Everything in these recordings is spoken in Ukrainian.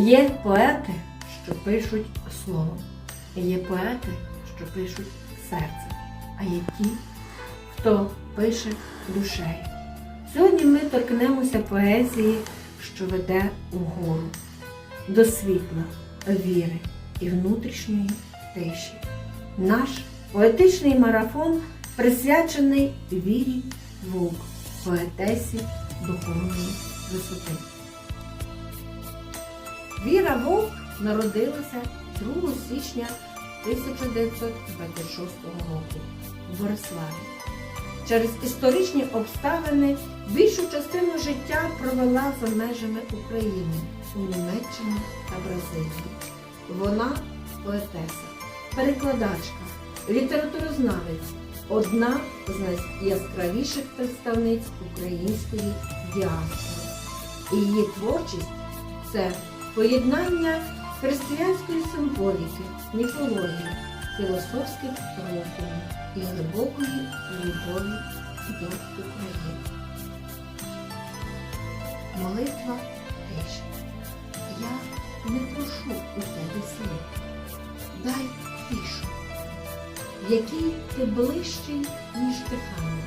Є поети, що пишуть словом, є поети, що пишуть серцем, а є ті, хто пише душею. Сьогодні ми торкнемося поезії, що веде угору, до світла, віри і внутрішньої тиші. Наш поетичний марафон присвячений вірі Вовк, поетесі духовної висоти. Віра Вовк народилася 2 січня 1926 року в Бориславі. Через історичні обставини більшу частину життя провела за межами України у Німеччині та Бразилії. Вона поетеса, перекладачка, літературознавець, одна з найяскравіших представниць української діаспори. І її творчість це поєднання християнської символіки, міфології, філософських роздумів і глибокої любові до України. Молитва тиші. Я не прошу у тебе слів. Дай тишу, в якій ти ближчий, ніж дихання.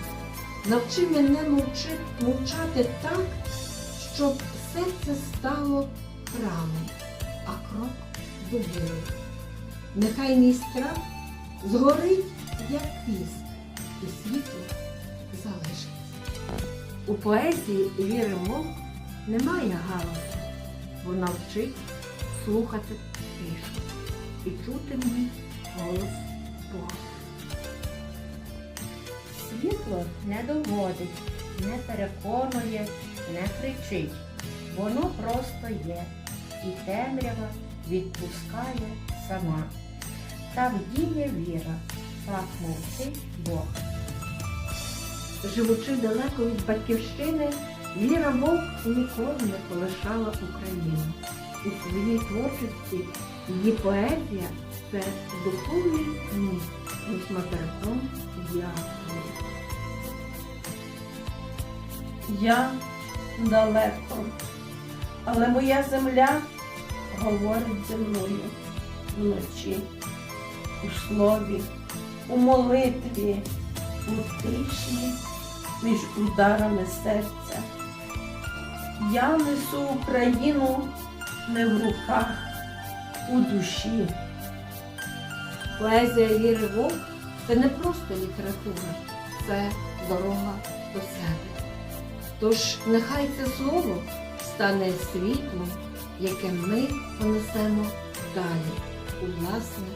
Навчи мене мовчати так, щоб серце стало храмом, а крок довірою. Нехай мій страх згорить, як піск, і світло залишиться. У поезії Віри Мов немає галасу. Вона вчить слухати тишу і чути в ній голос Бога. Світло не доводить, не переконує, не кричить. Воно просто є, і темрява відпускає сама. Так діє віра, так мовчить Бог. Живучи далеко від батьківщини, Віра Вовк ніколи не полишала Україну. У своїй творчості її поезія це духовний міст між материком і. Я далеко, але моя земля говорить зі мною вночі, у слові, у молитві, у тиші між ударами серця. Я несу Україну не в руках, у душі. Поезія Віри Вовк це не просто література, це дорога до себе. Тож нехай це слово стане світлом, яке ми понесемо далі у власне.